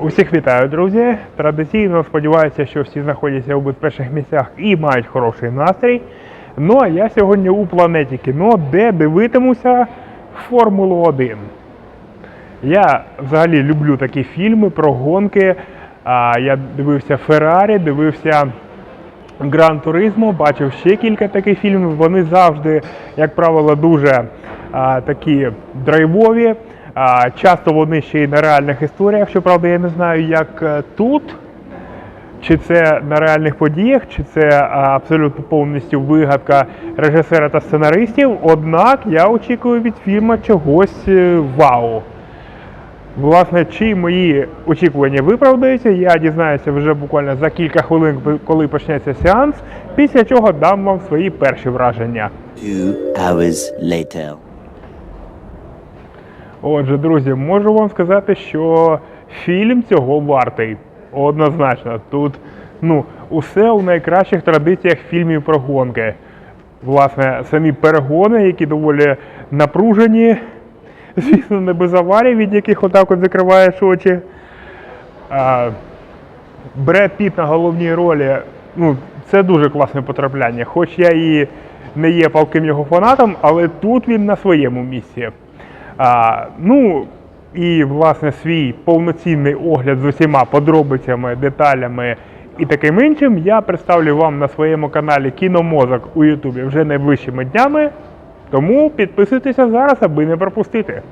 Усіх вітаю, друзі. Традиційно сподіваюся, що всі знаходяться у безпечних місцях і мають хороший настрій. Ну а я сьогодні у планеті кіно, де дивитимуся Формулу 1. Я взагалі люблю такі фільми про гонки. Я дивився Феррарі, дивився Гран Туризмо, бачив ще кілька таких фільмів. Вони завжди, як правило, дуже такі драйвові. Часто вони ще й на реальних історіях. Щоправда, я не знаю, як е, тут. Чи це на реальних подіях, чи це абсолютно повністю вигадка режисера та сценаристів. Однак я очікую від фільму чогось е, вау. Власне, чи мої очікування виправдаються, я дізнаюся вже буквально за кілька хвилин, коли почнеться сеанс, після чого дам вам свої перші враження. Two hours later. Отже, друзі, можу вам сказати, що фільм цього вартий. Однозначно, тут ну, усе у найкращих традиціях фільмів про гонки. Власне, самі перегони, які доволі напружені, звісно, не без аварій, від яких отак от закриваєш очі. А, Бред Піт на головній ролі, ну, це дуже класне потрапляння. Хоч я і не є палким його фанатом, але тут він на своєму місці. А, ну, і, власне, свій повноцінний огляд з усіма подробицями, деталями і таким іншим я представлю вам на своєму каналі Кіномозок у Ютубі вже найближчими днями. Тому підписуйтеся зараз, аби не пропустити.